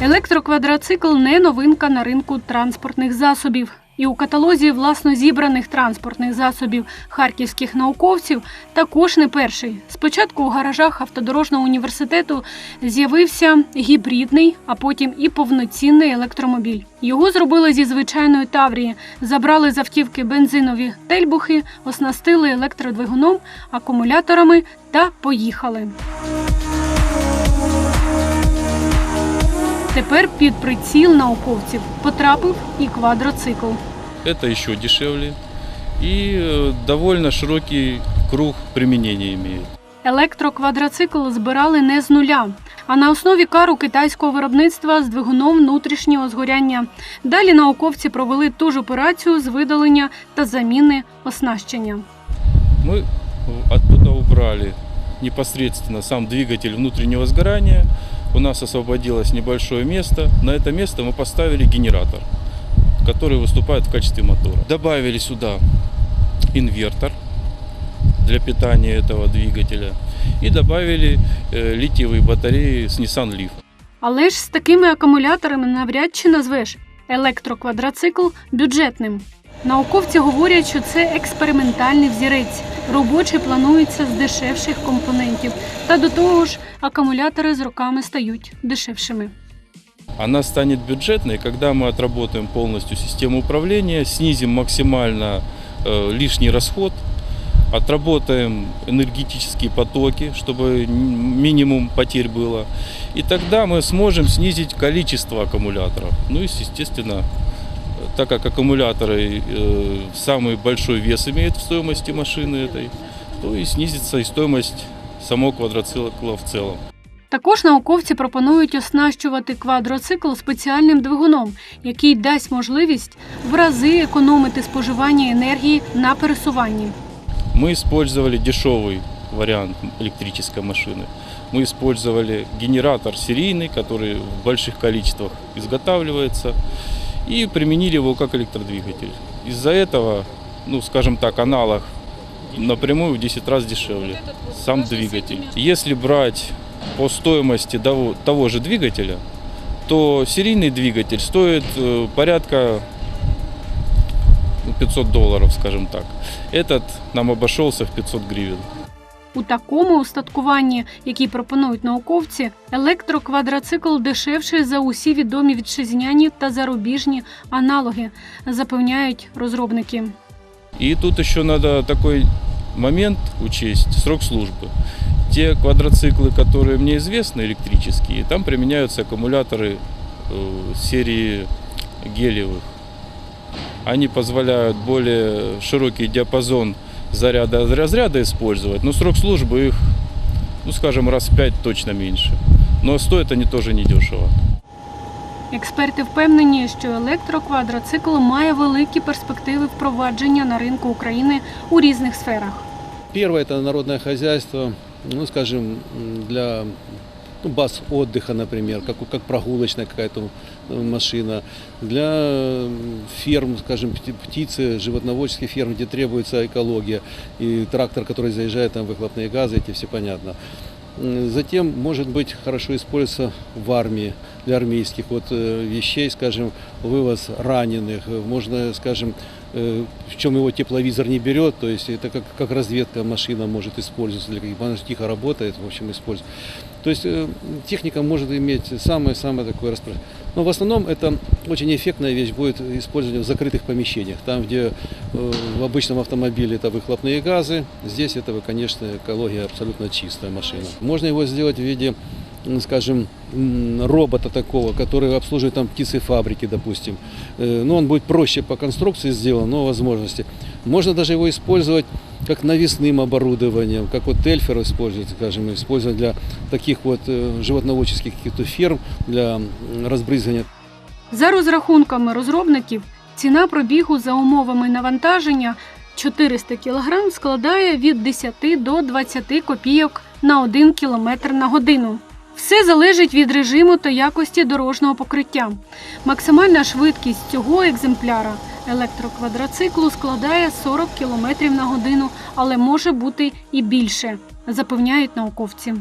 Електроквадроцикл не новинка на ринку транспортних засобів. І у каталозі власно зібраних транспортних засобів харківських науковців також не перший. Спочатку у гаражах автодорожного університету з'явився гібридний, а потім і повноцінний електромобіль. Його зробили зі звичайної таврії, забрали з автівки бензинові тельбухи, оснастили електродвигуном, акумуляторами та поїхали. Тепер під приціл науковців потрапив і квадроцикл. Это еще дешевле и э, довольно широкий круг применения имеет. Електроквадроцикл збирали не з нуля, а на основі кару китайського виробництва з двигуном внутрішнього згоряння. Далі науковці провели ту ж операцію з видалення та заміни оснащення. Мы оттуда убрали непосредственно сам двигатель внутреннего сгорания. У нас освободилось небольшое место. На это место мы поставили генератор, который выступает в качестве мотора. Добавили сюда инвертор для питания этого двигателя и добавили э, литиевые батареи с Nissan Leaf. Але ж з такими акумуляторами навряд чи назвеш електроквадроцикл бюджетним. Науковці говорять, що це експериментальний взірець. Робочий планується з дешевших компонентів. Та до того ж, акумулятори з роками стають дешевшими. Она станет бюджетной, когда мы отработаем полностью систему управления, снизим максимально э, лишний расход, отработаем энергетические потоки, чтобы м- минимум потерь было. И тогда мы сможем снизить количество аккумуляторов. Ну и, естественно, э, так как аккумуляторы э, самый большой вес имеют в стоимости машины этой, то и снизится и стоимость самого квадроцикла в целом. Також науковці пропонують оснащувати квадроцикл спеціальним двигуном, який дасть можливість в рази економити споживання енергії на пересуванні. Мы использовали дешевый вариант электрической машины. Мы использовали генератор серийный, который в больших количествах изготавливается, И применили его как электродвигатель. Из-за этого, ну, скажем так, аналог напрямую в 10 раз дешевле. Сам двигатель. Если брать по стоимости того, же двигателя, то серийный двигатель стоит э, порядка ну, 500 долларов, скажем так. Этот нам обошелся в 500 гривен. У такому устаткуванні, який пропонують науковці, електроквадроцикл дешевший за усі відомі вітчизняні та зарубіжні аналоги, запевняють розробники. И тут еще надо такой момент учесть, срок службы. Те квадроциклы, которые мне известны, электрические, там применяются аккумуляторы э, серии гелиевых. Они позволяют более широкий диапазон заряда разряда использовать, но срок службы их, ну скажем, раз в пять точно меньше. Но стоят они тоже недешево. Експерти впевнені, що електроквадроцикл має великі перспективи впровадження на ринку України у різних сферах. Первое – это народное хозяйство, ну, скажем, для ну, баз отдыха, например, как, как прогулочная какая-то э, машина, для м, ферм, скажем, пти- птицы, животноводческих ферм, где требуется экология, и трактор, который заезжает, там выхлопные газы, эти все понятно. М, Затем, может быть, хорошо используется в армии, для армейских вот э, вещей, скажем, вывоз раненых, э, можно, скажем, э, в чем его тепловизор не берет, то есть это как, как разведка машина может использоваться, для каких она же тихо работает, в общем, использует. То есть э, техника может иметь самое-самое такое распространение. Но в основном это очень эффектная вещь будет использование в закрытых помещениях, там, где э, в обычном автомобиле это выхлопные газы, здесь это, конечно, экология абсолютно чистая машина. Можно его сделать в виде м, скажем, м, робота такого, который обслуживает там птицефабрики, допустим. Э, Ну, он будет проще по конструкции сделан, но возможности. Можно даже его использовать как навесным оборудованием, как вот Тельфер использует, скажем, использовать для таких вот э, животноводческих каких-то ферм, для м, разбрызгивания За розрахунками розробників, ціна пробігу за умовами навантаження 400 кг складає від 10 до 20 копійок на 1 км на годину. Все залежить від режиму та якості дорожнього покриття. Максимальна швидкість цього екземпляра електроквадроциклу складає 40 км на годину, але може бути і більше, запевняють науковці.